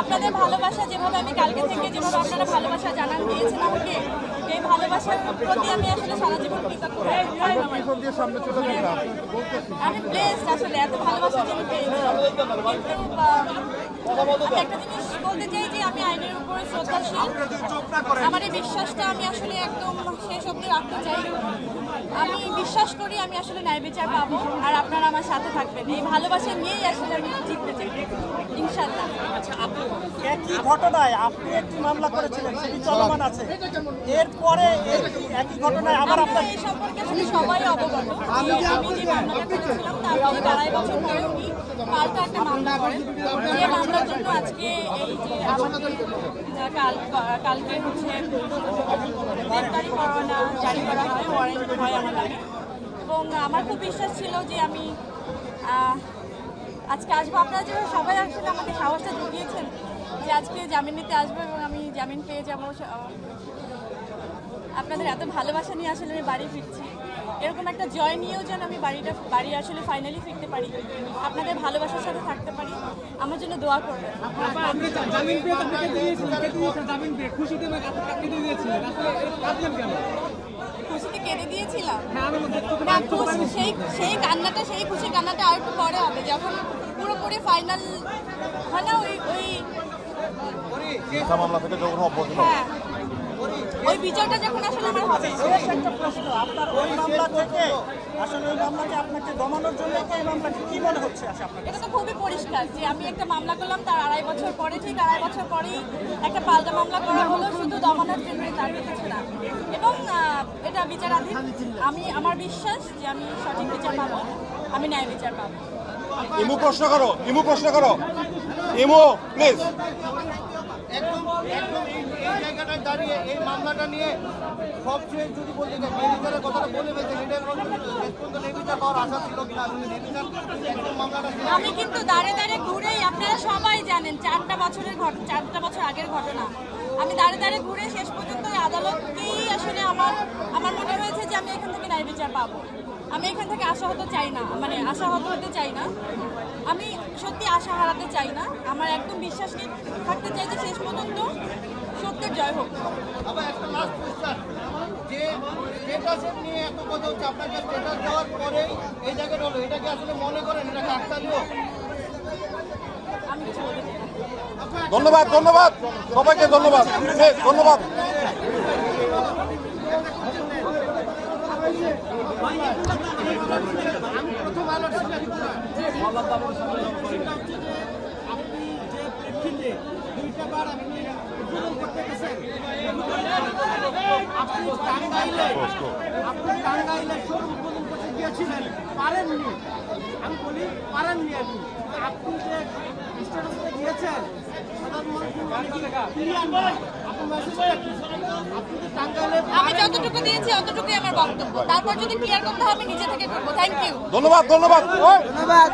আপনাদের ভালোবাসা যেভাবে আমি কালকে থেকে যেভাবে আপনারা ভালোবাসা জানান দিয়েছেন আমাকে এই ভালোবাসার প্রতি আমি আসলে সারা জীবন কৃতজ্ঞ এত ভালোবাসা আমি একটা জিনিস বলতে চাই যে আমি আইনের উপরে শ্রদ্ধাশীল আমার এই বিশ্বাসটা আমি আসলে একদম শেষ অব্দি রাখতে চাই আমি বিশ্বাস করি আমি আসলে ন্যায় বিচার পাবো আর আপনারা আমার সাথে থাকবেন এই ভালোবাসা নিয়েই আসলে আমি জিততে চাই ইনশাল্লাহ ঘটনায় আপনি একটি মামলা করেছিলেন সেটি চলমান আছে এরপরে এই একই ঘটনায় আবার আপনার সম্পর্কে সবাই অবগত। আমি বছর পরে উনি একটা মামলা মামলার জন্য আজকে এই যে কাল, কালকে হচ্ছে আমার এবং আমার খুব বিশ্বাস ছিল যে আমি আজকে আসব। আপনারা যে সবাই আসলে আমাকে সাহসটা জুগিয়েছেন যে আজকে জামিন নিতে আসব এবং আমি জামিন পেয়ে যাব আপনাদের এত ভালোবাসা নিয়ে আসলে আমি বাড়ি ফিরছি। এরকম একটা জয় নিয়েও যেন আমি বাড়িটা বাড়ি আসলে ফাইনালি ফিরতে পারি। আপনাদের ভালোবাসার সাথে থাকতে পারি। আমার জন্য দোয়া করবেন। খুশিতে কেঁদে দিয়েছিলাম। হ্যাঁ না খুশি সেই সেই কান্নাটা সেই খুশির কান্নাটা আর একটু পরে হবে। যখন পুরোপুরি ফাইনাল হয় না ওই ওই মামলা থেকে যখন হ্যাঁ ওই বিচারটা যখন আসলে আমার হবে। একটা প্রশ্ন আপনার ওই মামলা থেকে আসলে ওই মামলাকে আপনাকে দমানোর জন্য এই মামলাটি কি মনে হচ্ছে আসলে এটা তো খুবই পরিষ্কার যে আমি একটা মামলা করলাম তার আড়াই বছর পরে ঠিক আড়াই বছর পরেই একটা পাল্টা মামলা করা হলো শুধু দমানোর জন্য তার কিছু না। এবং এটা বিচারাধীন। আমি আমার বিশ্বাস যে আমি সঠিক বিচার পাবো আমি ন্যায় বিচার পাবো। ইমু প্রশ্ন করো ইমু প্রশ্ন করো। ইমু প্লিজ একদম একদম এই জায়গাটায় দাঁড়িয়ে, এই মামলাটা নিয়ে সবচেয়ে যদি বলতে চাই কথাটা বলে ফেলছে পাওয়ার আশা ছিল কিনা একদম মামলাটা আমি কিন্তু দাঁড়ে দাঁড়ে ঘুরেই, আপনারা সবাই জানেন, চারটা বছরের ঘট, চারটা বছর আগের ঘটনা। আমি দাঁড়ে দাঁড়ে ঘুরে শেষ পর্যন্ত আদালতকেই আসলে আমার আমার মনে হয়েছে যে আমি এখান থেকে ন্যায় বিচার পাবো। আমি এখান থেকে আশা হতে চাই না মানে আশাহত হতে চাই না। আমি সত্যি আশা হারাতে চাই না। আমার একদম বিশ্বাস নিয়ে থাকতে চাই যে শেষ পর্যন্ত সত্যের জয় হোক। আবার একটা লাস্ট কোয়েশ্চেন যে স্টেটাসের নিয়ে এত কথা হচ্ছে আপনাকে স্টেটাস দেওয়ার পরেই এই জায়গাটা হলো এটা কি আসলে মনে করেন? এটা কাকতালীয় ধন্যবাদ ধন্যবাদ। সবাইকে ধন্যবাদ। ধন্যবাদ। আপনি যে প্রেক্ষিতে দুইটা বার আপনি উদ্বোধন করতে আপনি টাঙ্গাইলে আপনি টাঙ্গাইলে পারেননি আমি বলি পারেননি আর কি আপনি যে স্ট্যাটাসে গিয়েছেন সাধারণ মানুষ আমি যতটুকু দিয়েছি অতটুকুই আমার বক্তব্য। তারপর যদি ক্লিয়ার করতে হবে নিজে থেকে করব। থ্যাংক ইউ ধন্যবাদ ধন্যবাদ। ধন্যবাদ।